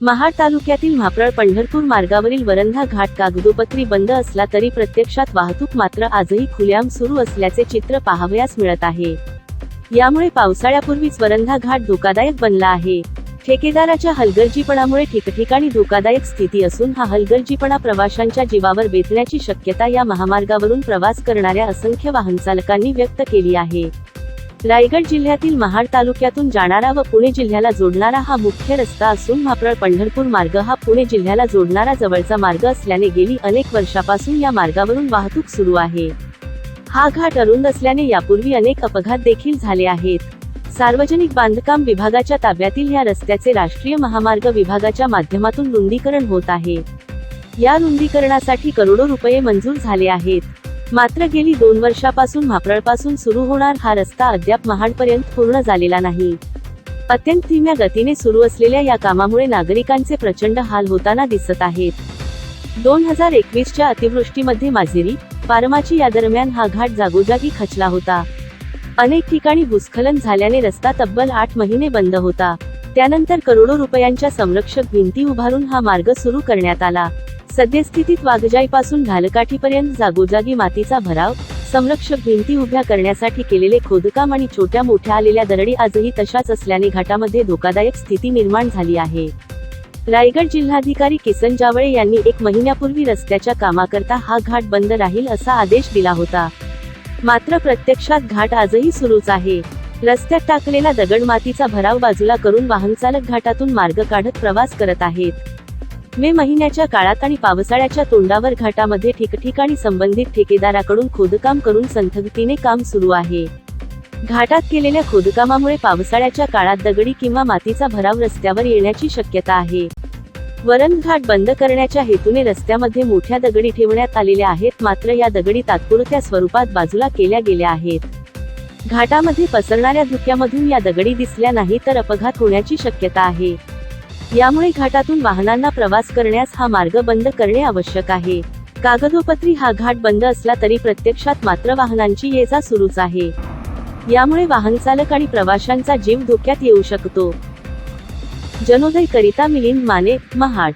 महाड तालुक्यातील म्हाप्रळ पंढरपूर मार्गावरील वरंधा घाट कागदोपत्री बंद असला तरी प्रत्यक्षात वाहतूक मात्र आजही खुलेआम सुरू असल्याचे चित्र पाहावयास मिळत आहे. यामुळे पावसाळ्यापूर्वीच वरंधा घाट धोकादायक बनला आहे. ठेकेदाराच्या हलगर्जीपणामुळे ठिकठिकाणी धोकादायक स्थिती असून हा हलगर्जीपणा प्रवाशांच्या जीवावर बेतण्याची शक्यता या महामार्गावरून प्रवास करणाऱ्या असंख्य वाहनचालकांनी व्यक्त केली आहे. रायगड जिल्ह्यातील महाड तालुक्यातून जाणारा व पुणे जिल्ह्याला जोडणारा हा मुख्य रस्ता असून म्हाप्रळ पंढरपूर मार्ग हा पुणे जिल्ह्याला जोडणारा जवळचा मार्ग असल्याने गेली अनेक वर्षापासून या मार्गावरून वाहतूक सुरू आहे. हा घाट अरुंद असल्याने यापूर्वी अनेक अपघात देखील झाले आहेत. सार्वजनिक बांधकाम विभागाच्या ताब्यातील या रस्त्याचे राष्ट्रीय महामार्ग विभागाच्या माध्यमातून रुंदीकरण होत आहे. या रुंदीकरणासाठी करोडो रुपये मंजूर झाले आहेत. मात्र गेली दोन वर्षापासून म्हाप्रळपासून सुरू होणार हा रस्ता अद्याप महाडपर्यंत पूर्ण झालेला नाही. अत्यंत धीम्या गतीने सुरू असलेल्या या कामामुळे नागरिकांचे प्रचंड हाल होताना दिसत आहेत. दोन हजार एकवीसच्या अतिवृष्टीमध्ये माजेरी पारमाची या दरम्यान हा घाट जागोजागी खचला होता. अनेक ठिकाणी भूस्खलन झाल्याने रस्ता तब्बल आठ महिने बंद होता. त्यानंतर करोडो रुपयांच्या संरक्षक भिंती उभारून हा मार्ग सुरू करण्यात आला. सद्यस्थितीत वाघजाईपासून घालकाठीपर्यंत जागोजागी मातीचा भराव संरक्षक भिंती उभ्या करण्यासाठी केलेले खोदकाम आणि छोट्या मोठ्या आलेल्या दरडी आजही तशाच असल्याने घाटामध्ये धोकादायक स्थिती निर्माण झाली आहे. रायगड जिल्हाधिकारी किसन जावळे यांनी एक महिन्यापूर्वी रस्त्याच्या कामाकरता हा घाट बंद राहील असा आदेश दिला होता. मात्र प्रत्यक्षात घाट आजही सुरूच आहे. रस्त्यात टाकलेला दगड मातीचा भराव बाजूला करून वाहनचालक घाटातून मार्ग काढत प्रवास करत आहेत. मे महिन्याच्या काळात आणि पावसाळ्याच्या तोंडावर घाटामध्ये ठिकठिकाणी संबंधित ठेकेदाराकडून खोदकाम करून संथगतीने काम सुरू आहे. घाटात केलेल्या खोदकामामुळे पावसाळ्याच्या काळात दगडी किंवा मातीचा भराव रस्त्यावर येण्याची शक्यता आहे. वरण घाट बंद करण्याच्या हेतूने रस्त्यामध्ये मोठ्या दगडी ठेवण्यात आलेल्या आहेत मात्र या दगडी तात्पुरत्या स्वरूपात बाजूला केल्या गेल्या आहेत. घाटामध्ये पसरणाऱ्या धुक्यामधून या दगडी दिसल्या नाही तर अपघात होण्याची शक्यता आहे. यामुळे घाटातून वाहनांना प्रवास करण्यास हा मार्ग बंद करणे आवश्यक आहे. कागदोपत्री हा घाट बंद असला तरी प्रत्यक्षात मात्र वाहनांची ये जा सुरूच आहे. यामुळे वाहनचालक आणि प्रवाशांचा जीव धोक्यात येऊ शकतो. जनोदय करिता मिलिंद माने महाड.